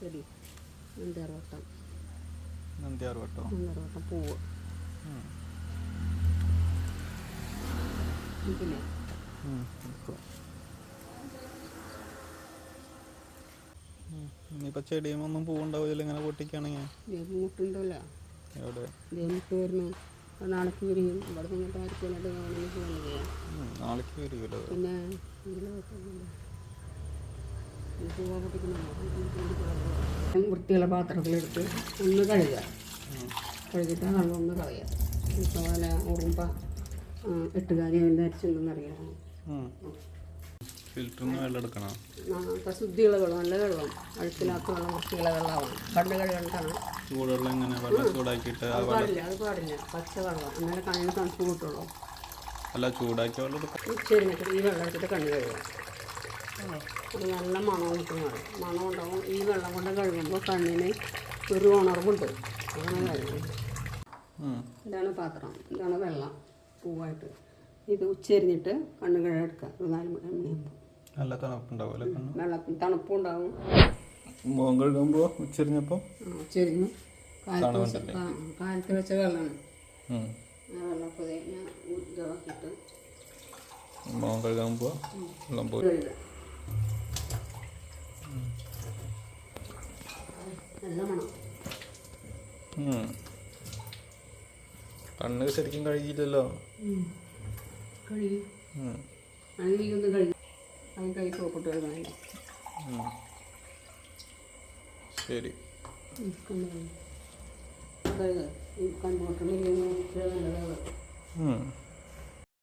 ചെടി നന്ദിയാർവട്ടം നന്ദിയാർവട്ടം പൂവ്. പിന്നെ. ഇനിയിപ്പോ ചെടിയുമൊന്നും പൂവുണ്ടാവില്ല ഇങ്ങനെ പൊട്ടിക്കാണെങ്കിൽ മുട്ടുണ്ടല്ലോ എവിടെ മുട്ട് വരുന്നു നാളേക്ക് വിരിയും ഇവിടെ നിന്നിട്ട് ആർക്കും. നാളേക്ക് വരികയില്ല അത്. പിന്നെ ഇതിൽ വെക്കുന്നില്ല. ഈ പൂവ പൊട്ടിക്കുന്നുണ്ടോ? വൃത്തിയുള്ള പാത്രത്തിലെടുത്ത് ഒന്ന് കഴുകുക. കഴുകിയിട്ട് വെള്ളം ഒന്ന് കളയുക ഇപ്പോൾ വല്ല ഉറുമ്പ എട്ടുകാരി അതിന്റെ അരിച്ചുണ്ടെന്ന് അറിയാം ഉം. ഫിൽറ്ററിന്ന് എടുക്കണം. അപ്പം ശുദ്ധിയുള്ള വെള്ളം നല്ല വെള്ളം അഴുക്കില്ലാത്ത വെള്ളം വൃത്തിയുള്ള വെള്ളമാണ്. കണ്ണ് കഴുകണ്ടാണ് ചൂടുവെള്ളം ഇങ്ങനെ വെള്ളം ചൂടാക്കിയിട്ട് ആ അത് വെള്ളം പാടില്ല അത് പാടില്ല. പച്ച വെള്ളം. എന്നാലേ കണ്ണിന് തണുപ്പ് കിട്ടുള്ളൂ. അല്ല ചൂടാക്കിയ വെള്ളം എടുക്കാം ഉച്ചരിഞ്ഞിട്ട് ഈ വെള്ളം എടുത്തിട്ട് കണ്ണ് കഴുകുക. അത് നല്ല മണം കിട്ടും മണം ഉണ്ടാവും. ഈ വെള്ളം കൊണ്ട് കഴുകുമ്പോൾ കണ്ണിന് ഒരു ഉണർവുണ്ട്. അങ്ങനെ കഴുകും. ഇതാണ് പാത്രം. ഇതാണ് വെള്ളം പൂവായിട്ട്. ഇത് ഉച്ചരിഞ്ഞിട്ട് കണ്ണ് കഴുകെടുക്കുക ഒരു നാല് മണി മണിയാകുമ്പോൾ നല്ല തണുപ്പുണ്ടാവും വെള്ളത്തിന് തണുപ്പും ഉണ്ടാവും. മുഖം കഴുകുമ്പോൾ ഉച്ചരിഞ്ഞപ്പോൾ ഉച്ചരിഞ്ഞ് കാലത്ത് വെച്ച കാലത്ത് വെച്ച വെള്ളമാണ്. ആ വെള്ളം പൊതിയെ ഞാൻ ഇതാക്കിയിട്ട് മുഖം കഴുകുമ്പോൾ വെള്ളം പോയി കഴുകുക നല്ല മണം ഉം. കണ്ണ് ശരിക്കും കഴുകിയില്ലല്ലോ. കഴുകി. കഴുകി. അത് കൈ സോപ്പിട്ട്. ശരി. നല്ലതാണ് ഉം.